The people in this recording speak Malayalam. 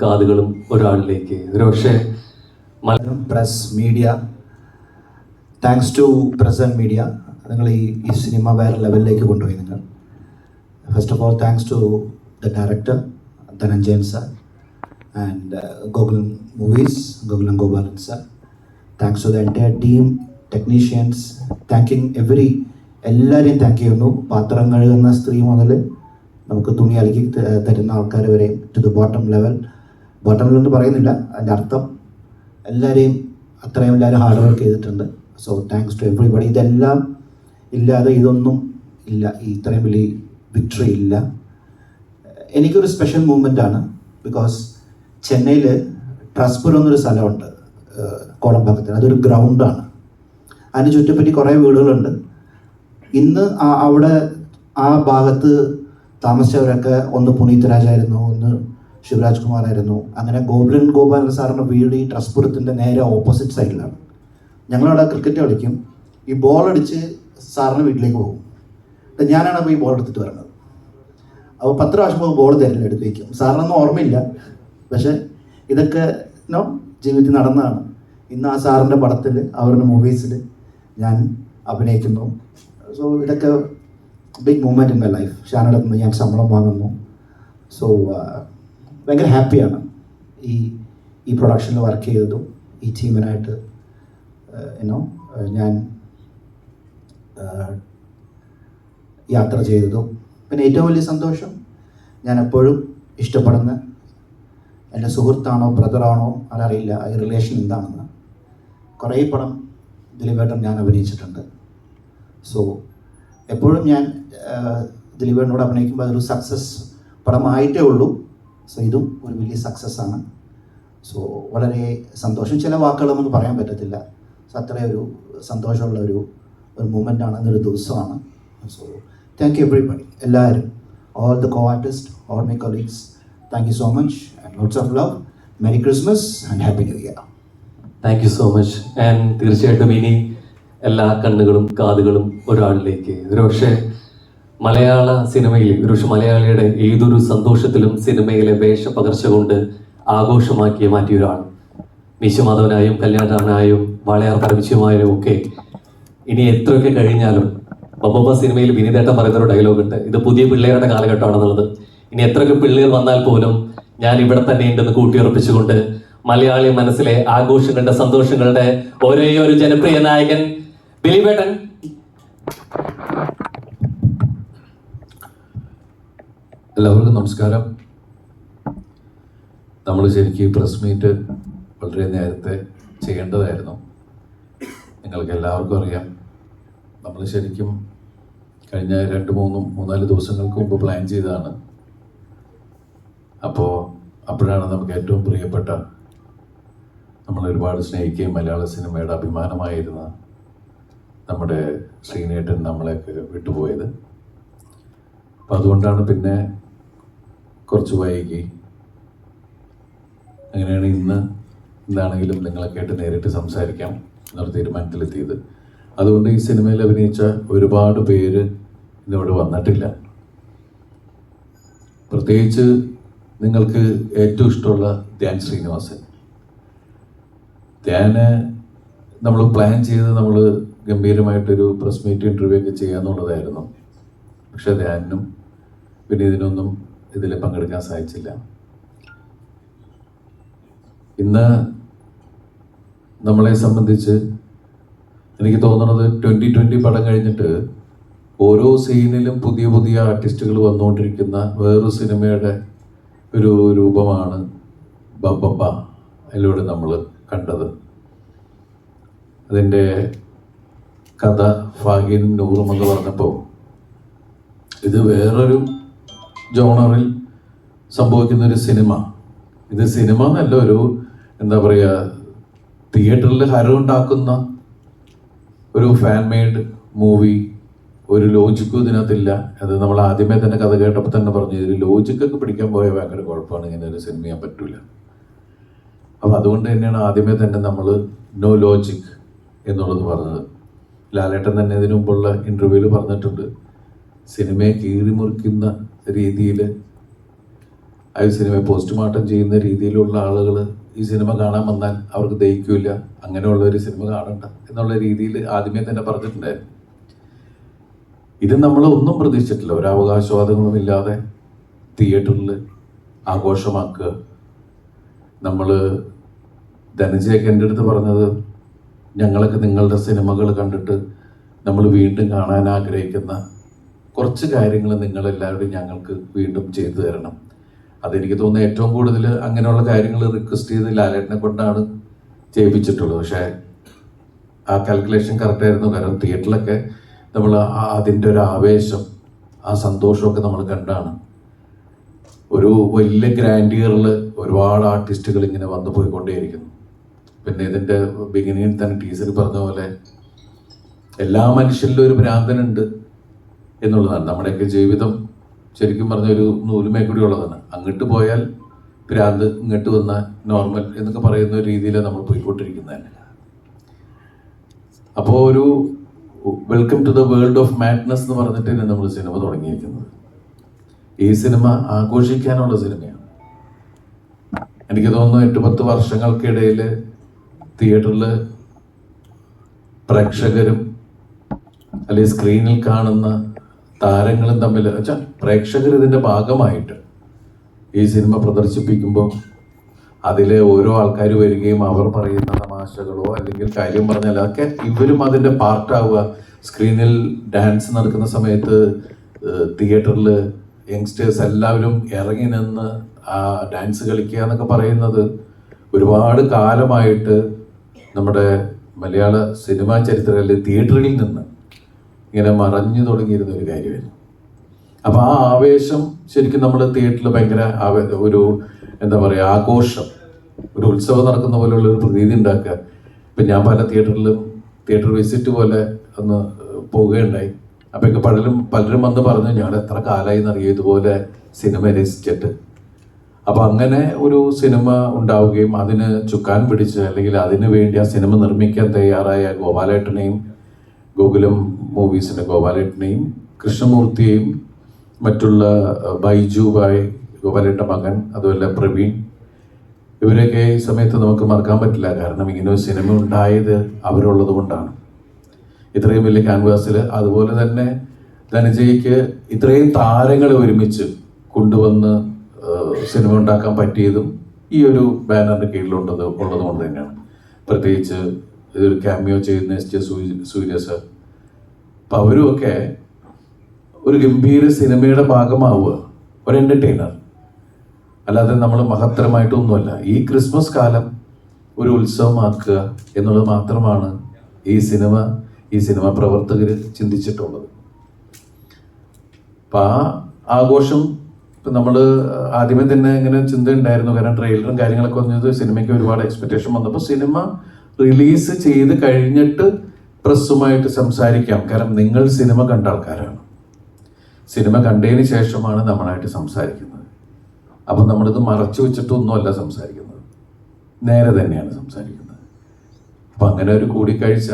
കാതുകളും ഒരാളിലേക്ക്. ഒരുപക്ഷെ Malayalam press media thanks to press and media നിങ്ങൾ ഈ ഈ സിനിമ വേറെ ലെവലിലേക്ക് കൊണ്ടുപോയി നിങ്ങൾ. First of all thanks to the director Dhananjayan sir and Gokulam movies Gokulam Gopalan sir thanks to the entire team technicians thanking every എല്ലാവരെയും താങ്ക് ചെയ്യുന്നു. പാത്രം കഴുകുന്ന സ്ത്രീ മുതൽ നമുക്ക് തുണി അലക്കി തരുന്ന ആൾക്കാർ വരെയും to the bottom level bottom എന്ന് പറയുന്നില്ല. അതിന്റെ അർത്ഥം എല്ലാവരെയും അത്രയും എല്ലാവരും ഹാർഡ് വർക്ക് ചെയ്തിട്ടുണ്ട്. സോ താങ്ക്സ് ടു എവറിബഡി ഇതെല്ലാം ഇല്ലാതെ ഇതൊന്നും ഇല്ല. ഈ ഇത്രയും വലിയ വിക്ടറി ഇല്ല. എനിക്കൊരു സ്പെഷ്യൽ മൂമെന്റ് ആണ്. ബിക്കോസ് ചെന്നൈയിൽ ട്രസ്പുരം എന്നൊരു സ്ഥലമുണ്ട്. ഏഹ് കോടമ്പാക്കത്തിൽ അതൊരു ഗ്രൗണ്ടാണ് അതിന് ചുറ്റിപ്പറ്റി കുറേ വീടുകളുണ്ട്. ഇന്ന് ആ- അവിടെ ആ ഭാഗത്ത് താമസിച്ചവരൊക്കെ ഒന്ന് പുനീത് രാജായിരുന്നു ഒന്ന് ശിവരാജ് കുമാറായിരുന്നു അങ്ങനെ ഗോകുലൻ ഗോപാലൻ സാറിന്റെ വീട് ഈ ട്രസ്പുരത്തിന്റെ നേരെ ഓപ്പോസിറ്റ് സൈഡിലാണ് ഞങ്ങളവിടെ ക്രിക്കറ്റ് കളിക്കും. ഈ ബോൾ അടിച്ച് സാറിന്റെ വീട്ടിലേക്ക് പോകും. ഞാനാണ് അപ്പോൾ ഈ ബോൾ എടുത്തിട്ട് വരുന്നത് അപ്പോൾ പത്ത് പ്രാവശ്യം ബോൾ തരില്ല എടുത്ത് വയ്ക്കും സാറിനൊന്നും ഓർമ്മയില്ല. പക്ഷേ ഇതൊക്കെ നോ ജീവിതത്തിൽ നടന്നതാണ്. ഇന്ന് ആ സാറിന്റെ പടത്തിൽ അവരുടെ മൂവീസിൽ ഞാൻ അഭിനയിക്കുന്നു. സോ ഇതൊക്കെ big moment in my life ഷാനടത്ത് ഞാൻ ശമ്പളം വാങ്ങുന്നു. സോ ഭയങ്കര ഹാപ്പിയാണ്. ഈ ഈ പ്രൊഡക്ഷനിൽ വർക്ക് ചെയ്തതും ഈ ടീമിനായിട്ട് എന്നോ ഞാൻ യാത്ര ചെയ്തതും. പിന്നെ ഏറ്റവും വലിയ സന്തോഷം ഞാൻ എപ്പോഴും ഇഷ്ടപ്പെടുന്ന എന്റെ സുഹൃത്താണോ ബ്രദറാണോ അതറിയില്ല ഈ റിലേഷൻ എന്താണെന്ന്. കുറേ പടം ദിലീപേട്ടൻ ഞാൻ അഭിനയിച്ചിട്ടുണ്ട്. സോ എപ്പോഴും ഞാൻ ദിലീപേട്ടനോട് അഭിനയിക്കുമ്പോൾ അതൊരു സക്സസ് പടമായിട്ടേ ഉള്ളൂ. സോ ഇതും ഒരു വലിയ സക്സസ് ആണ്. സോ വളരെ സന്തോഷം. ചില വാക്കുകൾ നമുക്ക് പറയാൻ പറ്റത്തില്ല. സോ അത്രയും ഒരു സന്തോഷമുള്ള ഒരു ഒരു മൂമെന്റ് ആണ്. എന്നൊരു ദിവസമാണ്. സോ താങ്ക് യു എവറിബഡി എല്ലാവരും all the co artist all my colleagues thank you so much and lots of love merry Christmas and happy new year thank you so much and തീർച്ചയായിട്ടും ഇനി എല്ലാ കണ്ണുകളും കാതുകളും ഒരാളിലേക്ക്. ഒരുപക്ഷെ മലയാള സിനിമയിൽ ഒരുപക്ഷെ മലയാളിയുടെ ഏതൊരു സന്തോഷത്തിലും സിനിമയിലെ വേഷപകർച്ച കൊണ്ട് ആഘോഷമാക്കി മാറ്റിയ ഒരാൾ മീശമാധവനായും കല്യാണനായും വാളയാർ പരമശിവമായും ഒക്കെ ഇനി എത്രയൊക്കെ കഴിഞ്ഞാലും ബൊബ സിനിമയിൽ വിനീതേട്ടൻ പറയുന്ന ഒരു ഡയലോഗ് ഉണ്ട് ഇത് പുതിയ പിള്ളേരുടെ കാലഘട്ടമാണെന്നുള്ളത്. ഇനി എത്രയൊക്കെ പിള്ളേർ വന്നാൽ പോലും ഞാൻ ഇവിടെ തന്നെ ഉണ്ടെന്ന് കൂട്ടിയുറപ്പിച്ചുകൊണ്ട് മലയാളി മനസ്സിലെ ആഘോഷങ്ങളുടെ സന്തോഷങ്ങളുടെ ഒരേ ഒരു ജനപ്രിയ നായകൻ ദിലീപേട്ടൻ എല്ലാവർക്കും നമസ്കാരം. നമ്മൾ ശരിക്കും പ്രസ് മീറ്റ് വളരെ നേരത്തെ ചെയ്യേണ്ടതായിരുന്നു. നിങ്ങൾക്ക് എല്ലാവർക്കും അറിയാം. നമ്മൾ ശരിക്കും കഴിഞ്ഞ രണ്ട് മൂന്നും മൂന്നാൽ ദിവസങ്ങൾക്ക് മുമ്പ് പ്ലാൻ ചെയ്തതാണ്. അപ്പോൾ അപ്പോഴാണ് നമുക്ക് ഏറ്റവും പ്രിയപ്പെട്ട നമ്മൾ ഒരുപാട് സ്നേഹിക്കുകയും മലയാള സിനിമയുടെ അഭിമാനമായിരുന്ന നമ്മുടെ ശ്രീനേട്ടൻ നമ്മളെയൊക്കെ വിട്ടുപോയത്. അപ്പം അതുകൊണ്ടാണ് പിന്നെ കുറച്ച് വൈകി. അങ്ങനെയാണ് ഇന്ന് എന്താണെങ്കിലും നിങ്ങളെ കേട്ട് നേരിട്ട് സംസാരിക്കാം എന്നൊരു തീരുമാനത്തിലെത്തിയത്. അതുകൊണ്ട് ഈ സിനിമയിൽ അഭിനയിച്ച ഒരുപാട് പേര് ഇന്നിവിടെ വന്നിട്ടില്ല. പ്രത്യേകിച്ച് നിങ്ങൾക്ക് ഏറ്റവും ഇഷ്ടമുള്ള ധ്യാൻ ശ്രീനിവാസൻ. ധ്യാന് നമ്മൾ പ്ലാൻ ചെയ്ത് നമ്മൾ ഗംഭീരമായിട്ടൊരു പ്രസ് മീറ്റ് ഇന്റർവ്യൂ ഒക്കെ ചെയ്യാന്നുള്ളതായിരുന്നു. പക്ഷെ ധ്യാനും പിന്നെ ഇതിനൊന്നും ഇതിൽ പങ്കെടുക്കാൻ സാധിച്ചില്ല. ഇന്ന് നമ്മളെ സംബന്ധിച്ച് എനിക്ക് തോന്നുന്നത് ട്വന്റി ട്വന്റി പടം കഴിഞ്ഞിട്ട് ഓരോ സീനിലും പുതിയ പുതിയ ആർട്ടിസ്റ്റുകൾ വന്നുകൊണ്ടിരിക്കുന്ന വേറൊരു സിനിമയുടെ ഒരു രൂപമാണ് ബബ്ബ അതിലൂടെ നമ്മൾ കണ്ടത്. അതിന്റെ കഥ ഫാഗിൻ നൂറും എന്ന് പറഞ്ഞപ്പോൾ ഇത് വേറൊരു ജോണറിൽ സംഭവിക്കുന്ന ഒരു സിനിമ. ഇത് സിനിമ എന്നല്ല ഒരു എന്താ പറയുക തിയേറ്ററിൽ ഹരമുണ്ടാക്കുന്ന ഒരു ഫാൻ മെയ്ഡ് മൂവി ഒരു ലോജിക്കും ഇതിനകത്തില്ല. അത് നമ്മൾ ആദ്യമേ തന്നെ കഥ കേട്ടപ്പോൾ തന്നെ പറഞ്ഞു ഇതിൽ ലോജിക്കൊക്കെ പിടിക്കാൻ പോയ ഭയങ്കര കുഴപ്പമാണ് ഇങ്ങനെ ഒരു സിനിമ ചെയ്യാൻ പറ്റൂല. അപ്പോൾ അതുകൊണ്ട് തന്നെയാണ് ആദ്യമേ തന്നെ നമ്മൾ നോ ലോജിക് എന്നുള്ളത് പറഞ്ഞത്. ലാലേട്ടൻ തന്നെ ഇതിനു മുമ്പുള്ള ഇന്റർവ്യൂവിൽ പറഞ്ഞിട്ടുണ്ട് സിനിമയെ കീറിമുറിക്കുന്ന രീതിയിൽ ആ സിനിമ പോസ്റ്റ്മോർട്ടം ചെയ്യുന്ന രീതിയിലുള്ള ആളുകൾ ഈ സിനിമ കാണാൻ വന്നാൽ അവർക്ക് ദഹിക്കില്ല. അങ്ങനെയുള്ള ഒരു സിനിമ കാണണ്ട എന്നുള്ള രീതിയിൽ ആദ്യമേ തന്നെ പറഞ്ഞിട്ടുണ്ടായിരുന്നു. ഇത് നമ്മൾ ഒന്നും പ്രതീക്ഷിച്ചിട്ടില്ല. ഒരു അവകാശവാദങ്ങളും ഇല്ലാതെ തിയേറ്ററിൽ ആഘോഷമാക്കുക. നമ്മൾ ധനജയൊക്കെ എന്റെ അടുത്ത് പറഞ്ഞത് ഞങ്ങളൊക്കെ നിങ്ങളുടെ സിനിമകൾ കണ്ടിട്ട് നമ്മൾ വീണ്ടും കാണാൻ ആഗ്രഹിക്കുന്ന കുറച്ച് കാര്യങ്ങൾ നിങ്ങളെല്ലാവരും ഞങ്ങൾക്ക് വീണ്ടും ചെയ്തു തരണം. അതെനിക്ക് തോന്നുന്നു ഏറ്റവും കൂടുതൽ അങ്ങനെയുള്ള കാര്യങ്ങൾ റിക്വസ്റ്റ് ചെയ്ത് ലാലേട്ടനെ കൊണ്ടാണ് ചെയ്യിപ്പിച്ചിട്ടുള്ളത്. പക്ഷേ ആ കാൽക്കുലേഷൻ കറക്റ്റായിരുന്നു കാരണം തിയേറ്ററിലൊക്കെ നമ്മൾ അതിന്റെ ഒരു ആവേശം ആ സന്തോഷമൊക്കെ നമ്മൾ കണ്ടാണ്. ഒരു വലിയ ഗ്രാൻഡ് ഇയറിൽ ഒരുപാട് ആർട്ടിസ്റ്റുകൾ ഇങ്ങനെ വന്നു പോയിക്കൊണ്ടേയിരിക്കുന്നു. പിന്നെ ഇതിന്റെ ബിഗിനിങ്ങിൽ തന്നെ ടീച്ചർ പറഞ്ഞ പോലെ എല്ലാ മനുഷ്യരിലും ഒരു ഭ്രാന്തനുണ്ട്. എന്നുള്ളതാണ്. നമ്മുടെയൊക്കെ ജീവിതം ശരിക്കും പറഞ്ഞ ഒരു നൂലുമേക്കൂടി ഉള്ളതാണ്. അങ്ങോട്ട് പോയാൽ ഭ്രാന്ത് ഇങ്ങോട്ട് വന്ന നോർമൽ എന്നൊക്കെ പറയുന്ന ഒരു രീതിയിലാണ് നമ്മൾ പോയിക്കൊണ്ടിരിക്കുന്നത് അപ്പോൾ ഒരു welcome to the world of madness എന്ന് പറഞ്ഞിട്ടാണ് നമ്മൾ സിനിമ തുടങ്ങിയിരിക്കുന്നത്. ഈ സിനിമ ആഘോഷിക്കാനുള്ള സിനിമയാണ്. എനിക്ക് തോന്നുന്നു എട്ട് പത്ത് വർഷങ്ങൾക്കിടയിൽ തിയേറ്ററിൽ പ്രേക്ഷകരും അല്ലെങ്കിൽ സ്ക്രീനിൽ കാണുന്ന താരങ്ങളും തമ്മിൽ വെച്ചാൽ പ്രേക്ഷകർ ഇതിന്റെ ഭാഗമായിട്ട് ഈ സിനിമ പ്രദർശിപ്പിക്കുമ്പോൾ അതിലെ ഓരോ ആൾക്കാർ വരികയും അവർ പറയുന്ന തമാശകളോ അല്ലെങ്കിൽ കാര്യം പറഞ്ഞാൽ അതൊക്കെ ഇവരും അതിന്റെ പാർട്ടാവുക. സ്ക്രീനിൽ ഡാൻസ് നടക്കുന്ന സമയത്ത് തിയേറ്ററിൽ യങ്സ്റ്റേഴ്സ് എല്ലാവരും ഇറങ്ങി നിന്ന് ആ ഡാൻസ് കളിക്കുക എന്നൊക്കെ പറയുന്നത് ഒരുപാട് കാലമായിട്ട് നമ്മുടെ മലയാള സിനിമാ ചരിത്രത്തിൽ തിയേറ്ററിൽ നിന്ന് ഇങ്ങനെ മറഞ്ഞു തുടങ്ങിയിരുന്ന ഒരു കാര്യമായിരുന്നു. അപ്പോൾ ആ ആവേശം ശരിക്കും നമ്മൾ തിയേറ്ററിൽ ഭയങ്കര ഒരു എന്താ പറയുക ആഘോഷം. ഒരു ഉത്സവം നടക്കുന്ന പോലെയുള്ള ഒരു പ്രതീതി ഉണ്ടാക്കുക. ഇപ്പം ഞാൻ പല തിയേറ്ററിലും തിയേറ്റർ വിസിറ്റ് പോലെ ഒന്ന് പോവുകയുണ്ടായി. അപ്പോഴൊക്കെ പലരും പലരും വന്ന് പറഞ്ഞു ഞാൻ എത്ര കാലമായി എന്നറിയോ ഇതുപോലെ സിനിമ രസിച്ചിട്ട് അപ്പോൾ അങ്ങനെ ഒരു സിനിമ ഉണ്ടാവുകയും അതിന് ചുക്കാൻ പിടിച്ച് അല്ലെങ്കിൽ അതിനു വേണ്ടി ആ സിനിമ നിർമ്മിക്കാൻ തയ്യാറായ ഗോപാലേട്ടനെയും ഗോകുലം മൂവീസിന്റെ ഗോപാലേട്ടനെയും കൃഷ്ണമൂർത്തിയെയും മറ്റുള്ള ബൈജു ബായ് ഗോപാലേട്ട മകൻ അതുപോലെ പ്രവീൺ. ഇവരെയൊക്കെ ഈ സമയത്ത് നമുക്ക് മറക്കാൻ പറ്റില്ല. കാരണം ഇങ്ങനെ ഒരു സിനിമ ഉണ്ടായത് അവരുള്ളത് കൊണ്ടാണ്. ഇത്രയും വലിയ ക്യാൻവാസിൽ അതുപോലെ തന്നെ ധനജയ്ക്ക് ഇത്രയും താരങ്ങളെ ഒരുമിച്ച് കൊണ്ടുവന്ന് സിനിമ ഉണ്ടാക്കാൻ പറ്റിയതും ഈ ഒരു ബാനറിന്റെ കീഴിലുള്ളത് ഉള്ളത് കൊണ്ട് തന്നെയാണ്. പ്രത്യേകിച്ച് ഇതൊരു ക്യാമിയോ ചെയ്യുന്ന എസ് ജെ സൂര്യ സർ അപ്പം അവരുമൊക്കെ ഒരു ഗംഭീര സിനിമയുടെ ഭാഗമാവുക ഒരു എന്റർടൈനർ അല്ലാതെ നമ്മൾ മഹത്തരമായിട്ടൊന്നുമല്ല. ഈ ക്രിസ്മസ് കാലം ഒരു ഉത്സവമാക്കുക എന്നുള്ളത് മാത്രമാണ് ഈ സിനിമ ഈ സിനിമ പ്രവർത്തകർ ചിന്തിച്ചിട്ടുള്ളത്. അപ്പം ആ ആഘോഷം ഇപ്പം നമ്മൾ ആദ്യമേ തന്നെ ഇങ്ങനെ ചിന്ത ഉണ്ടായിരുന്നു കാരണം ട്രെയിലറും കാര്യങ്ങളൊക്കെ വന്നത് സിനിമയ്ക്ക് ഒരുപാട് എക്സ്പെക്റ്റേഷൻ വന്നപ്പോൾ സിനിമ റിലീസ് ചെയ്ത് കഴിഞ്ഞിട്ട് പ്രസ്സുമായിട്ട് സംസാരിക്കാം. കാരണം നിങ്ങൾ സിനിമ കണ്ട ആൾക്കാരാണ്. സിനിമ കണ്ടതിന് ശേഷമാണ് നമ്മളായിട്ട് സംസാരിക്കുന്നത്. അപ്പം നമ്മളിത് മറച്ചു വെച്ചിട്ടൊന്നുമല്ല സംസാരിക്കുന്നത്. നേരെ തന്നെയാണ് സംസാരിക്കുന്നത്. അപ്പം അങ്ങനെ ഒരു കൂടിക്കാഴ്ച